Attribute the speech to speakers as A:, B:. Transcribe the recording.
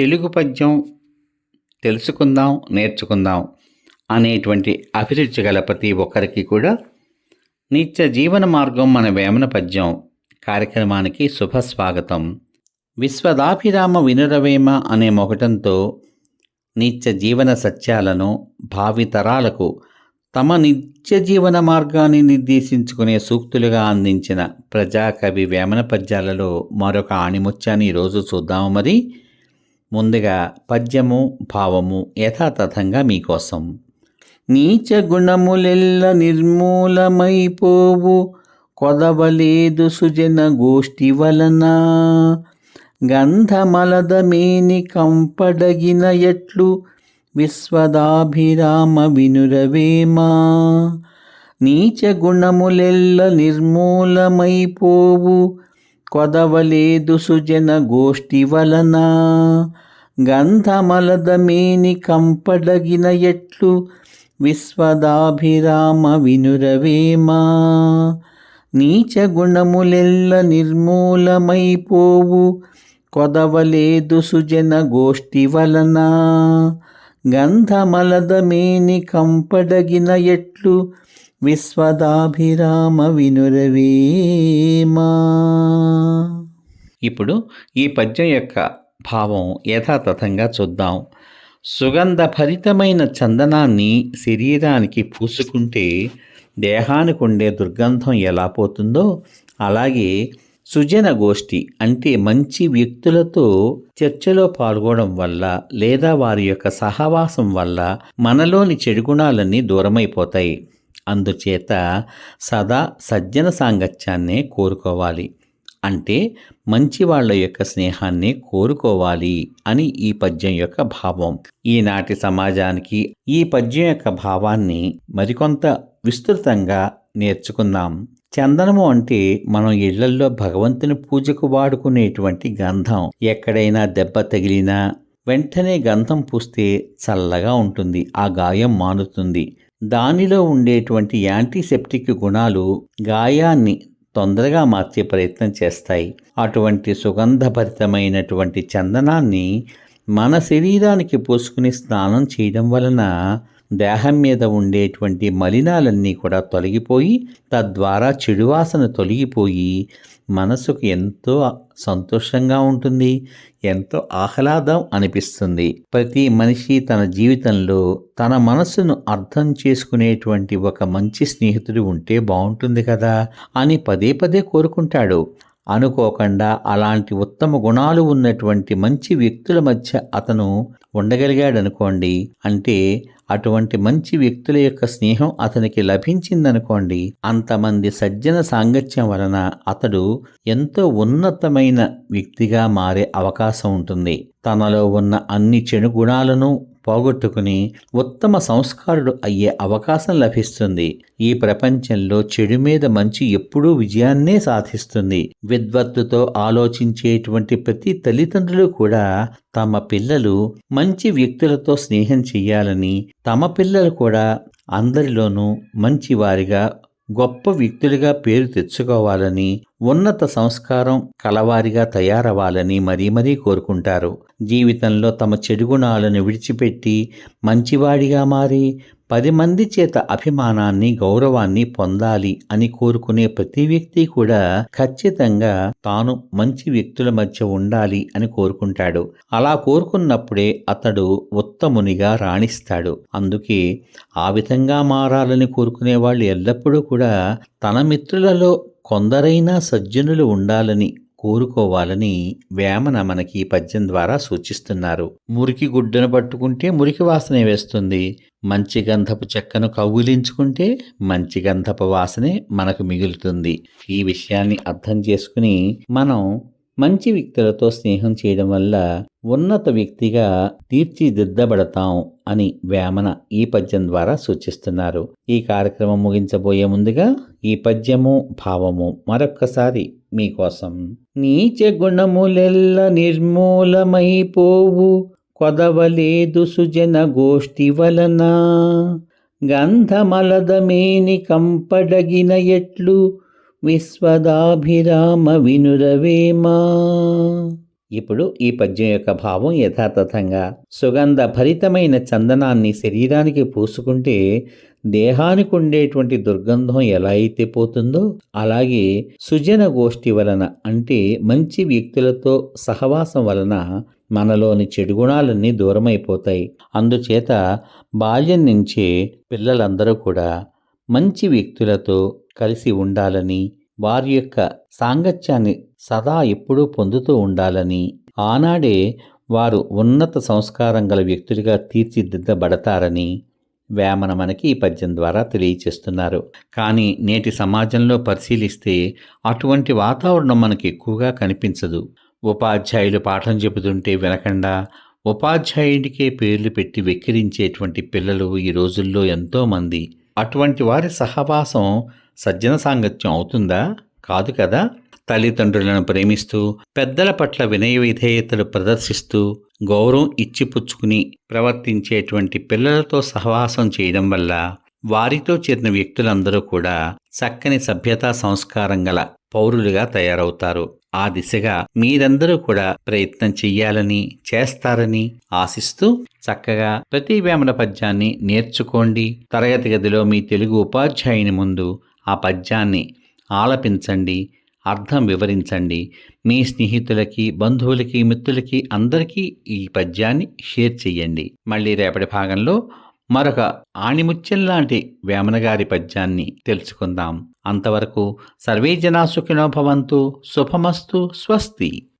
A: తెలుగు పద్యం తెలుసుకుందాం నేర్చుకుందాం అనేటువంటి అభిరుచి గల ప్రతి ఒక్కరికి కూడా నిత్య జీవన మార్గం మన వేమన పద్యం కార్యక్రమానికి శుభ స్వాగతం. విశ్వదాభిరామ వినురవేమ అనే మొగటంతో నిత్య జీవన సత్యాలను భావితరాలకు తమ నిత్య జీవన మార్గాన్ని నిర్దేశించుకునే సూక్తులుగా అందించిన ప్రజాకవి వేమన పద్యాలలో మరొక ఆణిముత్యాన్ని ఈరోజు చూద్దాము మరి. ముందుగా పద్యము భావము యథాతథంగా మీకోసం. నీచ గుణములెల్ల నిర్మూలమైపోవు కొదవలేదు సుజన గోష్ఠి వలన. గంధమలదమేని కంపడగిన ఎట్లు విశ్వదాభిరామ వినురవేమా. నీచ గుణములెల్ల నిర్మూలమైపోవు కొదవలేదు సుజన గోష్ఠి వలన గంధమలదమేని కంపడగిన ఎట్లు విశ్వదాభిరామ వినురవేమా నీచ గుణములెల్ల నిర్మూలమైపోవు కొదవలేదు సుజన గోష్ఠి వలన గంధమలదమేని కంపడగిన ఎట్లు విశ్వదాభిరామ వినురవేమా ఇప్పుడు ఈ పద్యం యొక్క భావం యథాతథంగా చూద్దాం. సుగంధభరితమైన చందనాన్ని శరీరానికి పూసుకుంటే దేహానికి ఉండే దుర్గంధం ఎలా పోతుందో అలాగే సుజన గోష్ఠి అంటే మంచి వ్యక్తులతో చర్చలో పాల్గొనడం వల్ల లేదా వారి యొక్క సహవాసం వల్ల మనలోని చెడు గుణాలన్నీ దూరమైపోతాయి. అందుచేత సదా సజ్జన సాంగత్యాన్నే కోరుకోవాలి. అంటే మంచి వాళ్ళ యొక్క స్నేహాన్ని కోరుకోవాలి అని ఈ పద్యం యొక్క భావం. ఈనాటి సమాజానికి ఈ పద్యం యొక్క భావాన్ని మరికొంత విస్తృతంగా నేర్చుకుందాం. చందనము అంటే మనం ఇళ్ళల్లో భగవంతుని పూజకు వాడుకునేటువంటి గంధం. ఎక్కడైనా దెబ్బ తగిలినా వెంటనే గంధం పూస్తే చల్లగా ఉంటుంది. ఆ గాయం మానుతుంది. దానిలో ఉండేటువంటి యాంటీసెప్టిక్ గుణాలు గాయాన్ని తొందరగా మార్చే ప్రయత్నం చేస్తాయి. అటువంటి సుగంధభరితమైనటువంటి చందనాన్ని మన శరీరానికి పోసుకుని స్నానం చేయడం వలన దేహం మీద ఉండేటువంటి మలినాలన్నీ కూడా తొలగిపోయి తద్వారా చెడువాసన తొలగిపోయి మనసుకు ఎంతో సంతోషంగా ఉంటుంది ఎంతో ఆహ్లాదం అనిపిస్తుంది. ప్రతి మనిషి తన జీవితంలో తన మనసును అర్థం చేసుకునేటువంటి ఒక మంచి స్నేహితుడు ఉంటే బాగుంటుంది కదా అని పదే పదే కోరుకుంటాడు. అనుకోకుండా అలాంటి ఉత్తమ గుణాలు ఉన్నటువంటి మంచి వ్యక్తుల మధ్య అతను ఉండగలిగాడనుకోండి అంటే అటువంటి మంచి వ్యక్తుల యొక్క స్నేహం అతనికి లభించిందనుకోండి అంతమంది సజ్జన సాంగత్యం వలన అతడు ఎంతో ఉన్నతమైన వ్యక్తిగా మారే అవకాశం ఉంటుంది. తనలో ఉన్న అన్ని చెడు గుణాలను పోగొట్టుకుని ఉత్తమ సంస్కారుడు అయ్యే అవకాశం లభిస్తుంది. ఈ ప్రపంచంలో చెడు మీద మంచి ఎప్పుడూ విజయాన్నే సాధిస్తుంది. విద్వత్తుతో ఆలోచించేటువంటి ప్రతి తల్లిదండ్రులు కూడా తమ పిల్లలు మంచి వ్యక్తులతో స్నేహం చెయ్యాలని తమ పిల్లలు కూడా అందరిలోనూ మంచివారిగా గొప్ప వ్యక్తులుగా పేరు తెచ్చుకోవాలని ఉన్నత సంస్కారం కలవారిగా తయారవ్వాలని మరీ మరీ కోరుకుంటారు. జీవితంలో తమ చెడు గుణాలను విడిచిపెట్టి మంచివాడిగా మారి పది మంది చేత అభిమానాన్ని గౌరవాన్ని పొందాలి అని కోరుకునే ప్రతి వ్యక్తి కూడా ఖచ్చితంగా తాను మంచి వ్యక్తుల మధ్య ఉండాలి అని కోరుకుంటాడు. అలా కోరుకున్నప్పుడే అతడు ఉత్తమునిగా రాణిస్తాడు. అందుకే ఆ విధంగా మారాలని కోరుకునే వాళ్ళు ఎల్లప్పుడూ కూడా తన మిత్రులలో కొందరైనా సజ్జనులు ఉండాలని కోరుకోవాలని వేమన మనకి ఈ పద్యం ద్వారా సూచిస్తున్నారు. మురికి గుడ్డను పట్టుకుంటే మురికి వాసనే వేస్తుంది. మంచి గంధపు చెక్కను కౌగులించుకుంటే మంచి గంధపు వాసనే మనకు మిగులుతుంది. ఈ విషయాన్ని అర్థం చేసుకుని మనం మంచి వ్యక్తులతో స్నేహం చేయడం వల్ల ఉన్నత వ్యక్తిగా తీర్చిదిద్దబడతాం. అని వేమన ఈ పద్యం ద్వారా సూచిస్తున్నారు. ఈ కార్యక్రమం ముగించబోయే ముందుగా ఈ పద్యము భావము మరొక్కసారి మీకోసం. నీచ గుణములెల్ల నిర్మూలమైపోవు కొదవలేదు సుజన గోష్ఠి వలన. గంధమలదమేని కంపడగిన ఎట్లు విశ్వదాభిరామ వినురవేమా. ఇప్పుడు ఈ పద్యం యొక్క భావం యథాతథంగా సుగంధ భరితమైన చందనాన్ని శరీరానికి పూసుకుంటే దేహానికి ఉండేటువంటి దుర్గంధం ఎలా అయితే పోతుందో అలాగే సుజన గోష్ఠి వలన అంటే మంచి వ్యక్తులతో సహవాసం వలన మనలోని చెడు గుణాలన్నీ దూరమైపోతాయి. అందుచేత బాల్యం నుంచే పిల్లలందరూ కూడా మంచి వ్యక్తులతో కలిసి ఉండాలని వారి యొక్క సాంగత్యాన్ని సదా ఎప్పుడూ పొందుతూ ఉండాలని. ఆనాడే వారు ఉన్నత సంస్కారం గల వ్యక్తులుగా తీర్చిదిద్దబడతారని వేమన మనకి ఈ పద్యం ద్వారా తెలియచేస్తున్నారు. కానీ నేటి సమాజంలో పరిశీలిస్తే అటువంటి వాతావరణం మనకి ఎక్కువగా కనిపించదు. ఉపాధ్యాయులు పాఠం చెబుతుంటే వినకుండా ఉపాధ్యాయుడికే పేర్లు పెట్టి వెక్కిరించేటువంటి పిల్లలు ఈ రోజుల్లో ఎంతోమంది అటువంటి వారి సహవాసం సజ్జన సాంగత్యం అవుతుందా? కాదు కదా. తల్లిదండ్రులను ప్రేమిస్తూ పెద్దల పట్ల వినయ విధేయతలు ప్రదర్శిస్తూ గౌరవం ఇచ్చిపుచ్చుకుని ప్రవర్తించేటువంటి పిల్లలతో సహవాసం చేయడం వల్ల వారితో చేరిన వ్యక్తులందరూ కూడా చక్కని సభ్యతా సంస్కారం గల పౌరులుగా తయారవుతారు. ఆ దిశగా మీరందరూ కూడా ప్రయత్నం చెయ్యాలని చేస్తారని ఆశిస్తూ చక్కగా ప్రతి వేమన పద్యాన్ని నేర్చుకోండి. తరగతి గదిలో మీ తెలుగు ఉపాధ్యాయుని ముందు ఆ పద్యాన్ని ఆలపించండి అర్థం వివరించండి. మీ స్నేహితులకి బంధువులకి మిత్రులకి అందరికీ ఈ పద్యాన్ని షేర్ చెయ్యండి. మళ్ళీ రేపటి భాగంలో మరొక ఆణిముత్యం లాంటి వేమనగారి పద్యాన్ని తెలుసుకుందాం. అంతవరకు సర్వే జనా సుఖినోభవంతు శుభమస్తు స్వస్తి.